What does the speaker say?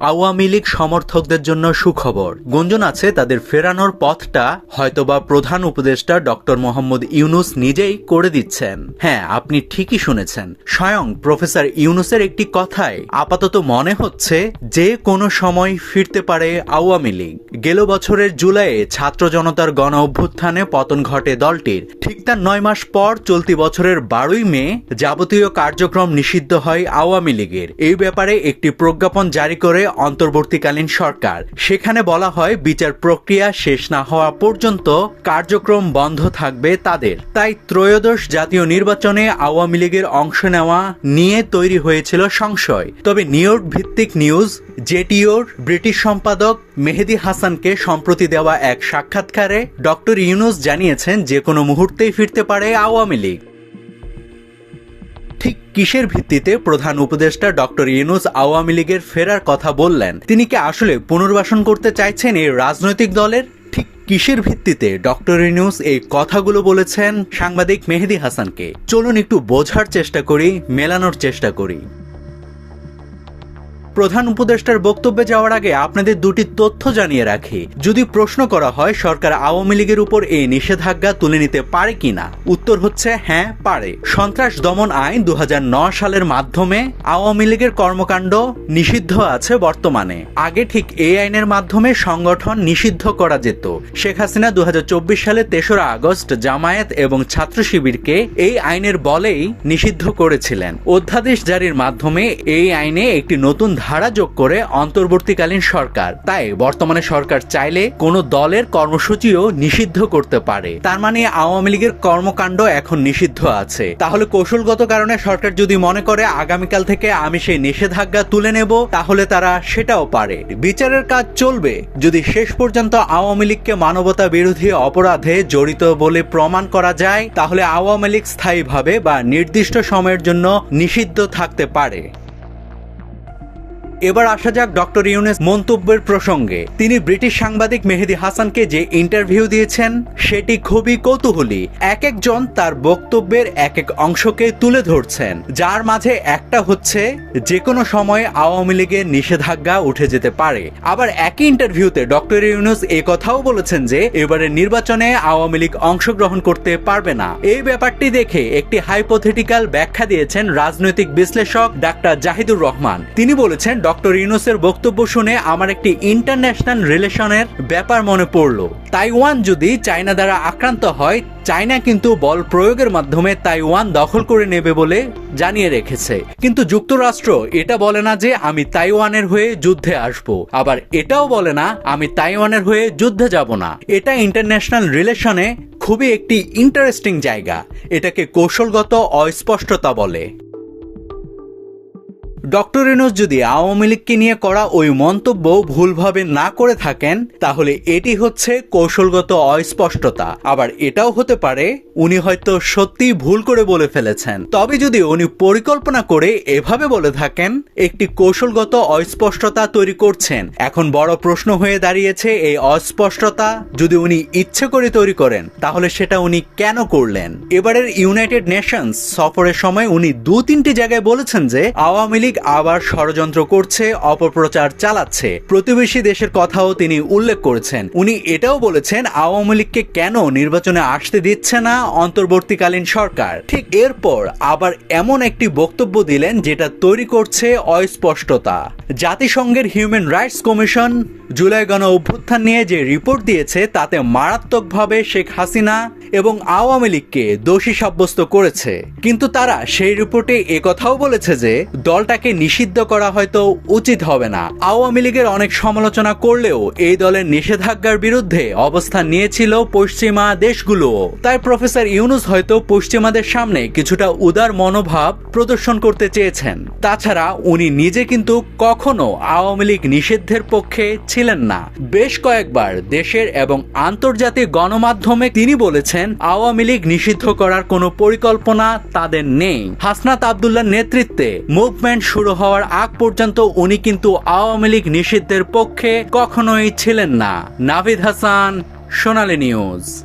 আওয়ামী লীগ সমর্থকদের জন্য সুখবর। গুঞ্জন আছে তাদের ফেরানোর পথটা হয়তোবা প্রধান উপদেষ্টা ডক্টর মোহাম্মদ ইউনুস নিজেই করে দিচ্ছেন। হ্যাঁ আপনি ঠিকই শুনেছেন। স্বয়ং প্রফেসর ইউনুসের একটি কথায় আপাতত মনে হচ্ছে যে কোনো সময় ফিরতে পারে আওয়ামী লীগ। গেল বছরের জুলাইয়ে ছাত্র জনতার গণ অভ্যুত্থানে পতন ঘটে দলটির। ঠিক তার নয় মাস পর চলতি বছরের বারোই মে যাবতীয় কার্যক্রম নিষিদ্ধ হয় আওয়ামী লীগের। এই ব্যাপারে একটি প্রজ্ঞাপন জারি করে অন্তর্বর্তীকালীন সরকার। সেখানে বলা হয়, বিচার প্রক্রিয়া শেষ না হওয়া পর্যন্ত কার্যক্রম বন্ধ থাকবে তাদের। তাই ত্রয়োদশ জাতীয় নির্বাচনে আওয়ামী লীগের অংশ নেওয়া নিয়ে তৈরি হয়েছিল সংশয়। তবে নিউইয়র্ক ভিত্তিক নিউজ জেটিওর ব্রিটিশ সম্পাদক মেহেদি হাসানকে সম্প্রতি দেওয়া এক সাক্ষাৎকারে ডক্টর ইউনুস জানিয়েছেন, যে কোনো মুহূর্তেই ফিরতে পারে আওয়ামী লীগ। ঠিক কিসের ভিত্তিতে প্রধান উপদেষ্টা ডক্টর ইউনুস আওয়ামী লীগের ফেরার কথা বললেন? তিনি কি আসলে পুনর্বাসন করতে চাইছেন এই রাজনৈতিক দলের? ঠিক কিসের ভিত্তিতে ডক্টর ইউনুস এই কথাগুলো বলেছেন সাংবাদিক মেহেদি হাসানকে? চলুন একটু বোঝার চেষ্টা করি, মেলানোর চেষ্টা করি। প্রধান উপদেষ্টার বক্তব্যে যাওয়ার আগে আপনাদের দুটি তথ্য জানিয়ে রাখি। যদি প্রশ্ন করা হয়, সরকার আওয়ামী লীগের উপর এই নিষেধাজ্ঞা তুলে নিতে পারে কিনা? উত্তর হচ্ছে হ্যাঁ পারে। সন্ত্রাস দমন আইন দু সালের মাধ্যমে আওয়ামী লীগের কর্মকাণ্ড নিষিদ্ধ আছে বর্তমানে। আগে ঠিক এই আইনের মাধ্যমে সংগঠন নিষিদ্ধ করা যেত। শেখ হাসিনা দু হাজার চব্বিশ সালে তেসরা আগস্ট জামায়াত এবং ছাত্র শিবিরকে এই আইনের বলেই নিষিদ্ধ করেছিলেন। অধ্যাদেশ জারির মাধ্যমে এই আইনে একটি নতুন ধারা যোগ করে অন্তর্বর্তীকালীন সরকার। তাই বর্তমানে সরকার চাইলে কোনো দলের কর্মসূচিও নিষিদ্ধ করতে পারে। তার মানে আওয়ামী লীগের কর্মকাণ্ড এখন নিষিদ্ধ আছে। তাহলে কৌশলগত কারণে সরকার যদি মনে করে আগামীকাল থেকে আমি সেই নিষেধাজ্ঞা তুলে নেব, তাহলে তারা সেটাও পারে। বিচারের কাজ চলবে। যদি শেষ পর্যন্ত আওয়ামী লীগকে মানবতা বিরোধী অপরাধে জড়িত বলে প্রমাণ করা যায়, তাহলে আওয়ামী লীগ স্থায়ীভাবে বা নির্দিষ্ট সময়ের জন্য নিষিদ্ধ থাকতে পারে। এবার আসা যাক ডক্টর ইউনেস মন্তব্যের প্রসঙ্গে। তিনি ব্রিটিশ সাংবাদিক মেহেদি হাসানকে যে ইন্টারভিউ দিয়েছেন, সেটি খুবই কৌতূহলী। এক একজন তার বক্তব্যের এক এক অংশকে তুলে ধরছেন। যার মাঝে একটা হচ্ছে যে কোনো সময় আওয়ামী লীগের নিষেধাজ্ঞা উঠে যেতে পারে। আবার একই ইন্টারভিউতে ডক্টর ইউনুস এ কথাও বলেছেন যে, এবারের নির্বাচনে আওয়ামী লীগ অংশগ্রহণ করতে পারবে না। এই ব্যাপারটি দেখে একটি হাইপোথেটিক্যাল ব্যাখ্যা দিয়েছেন রাজনৈতিক বিশ্লেষক ডাক্তার জাহিদুর রহমান। তিনি বলেছেন ডক্টর ইউনুসের বক্তব্য শুনে আমার একটি ইন্টারন্যাশনাল রিলেশনের ব্যাপার মনে পড়ল। তাইওয়ান যদি চায়না দ্বারা আক্রান্ত হয়, চায়না কিন্তু বল প্রয়োগের মাধ্যমে তাইওয়ান দখল করে নেবে বলে জানিয়ে রেখেছে। কিন্তু যুক্তরাষ্ট্র এটা বলে না যে আমি তাইওয়ানের হয়ে যুদ্ধে আসব। আবার এটাও বলে না, আমি তাইওয়ানের হয়ে যুদ্ধে যাব না। এটা ইন্টারন্যাশনাল রিলেশনে খুবই একটি ইন্টারেস্টিং জায়গা। এটাকে কৌশলগত অস্পষ্টতা বলে। ডক্টর ইনোস যদি আওয়ামী লীগকে নিয়ে করা ওই মন্তব্য ভুলভাবে না করে থাকেন, তাহলে এটি হচ্ছে কৌশলগত অস্পষ্টতা। আবার এটাও হতে পারে, উনি হয়তো সত্যি ভুল করে বলে ফেলেছেন। তবে যদি উনি পরিকল্পনা করে এভাবে বলে থাকেন, একটি কৌশলগত অস্পষ্টতা তৈরি করছেন। এখন বড় প্রশ্ন হয়ে দাঁড়িয়েছে এই অস্পষ্টতা যদি উনি ইচ্ছে করে তৈরি করেন, তাহলে সেটা উনি কেন করলেন? এবারের ইউনাইটেড নেশনস সফরের সময় উনি দু তিনটি জায়গায় বলেছেন যে, আওয়ামী লীগ আবার ষড়যন্ত্র করছে, অপপ্রচার চালাচ্ছে। প্রতিবেশী দেশের কথাও তিনি উল্লেখ করেছেন। উনি এটাও বলেছেন, আওয়ামী লীগকে কেন নির্বাচনে আসতে দিচ্ছে না অন্তর্বর্তীকালীন সরকার? ঠিক এরপর আবার এমন একটি বক্তব্য দিলেন, যেটা তৈরি করছে অস্পষ্টতা। জাতিসংঘের হিউম্যান রাইটস কমিশন জুলাই গণ অভ্যুত্থান নিয়ে যে রিপোর্ট দিয়েছে, তাতে মারাত্মকভাবে শেখ হাসিনা এবং আওয়ামী লীগকে দোষী সাব্যস্ত করেছে। কিন্তু তারা সেই রিপোর্টে একথাও বলেছে যে, দলটাকে নিষিদ্ধ করা হয়তো উচিত হবে না। আওয়ামী লীগের অনেক সমালোচনা করলেও এই দলের নিষেধাজ্ঞার বিরুদ্ধে অবস্থান নিয়েছিল পশ্চিমা দেশগুলো। তাই প্রফেসর ইউনুস হয়তো পশ্চিমাদের সামনে কিছুটা উদার মনোভাব প্রদর্শন করতে চেয়েছেন। তাছাড়া উনি নিজে কিন্তু কখনো আওয়ামী লীগ নিষিদ্ধের পক্ষে ছিলেন না। বেশ কয়েকবার দেশের এবং আন্তর্জাতিক গণমাধ্যমে তিনি বলেছেন, আওয়ামী লীগ নিষিদ্ধ করার কোনো পরিকল্পনা তাদের নেই। হাসনাত আবদুল্লার নেতৃত্বে মুভমেন্ট শুরু হওয়ার আগ পর্যন্ত উনি কিন্তু আওয়ামী লীগ নিষিদ্ধের পক্ষে কখনোই ছিলেন না। নাভিদ হাসান, সোনালী নিউজ।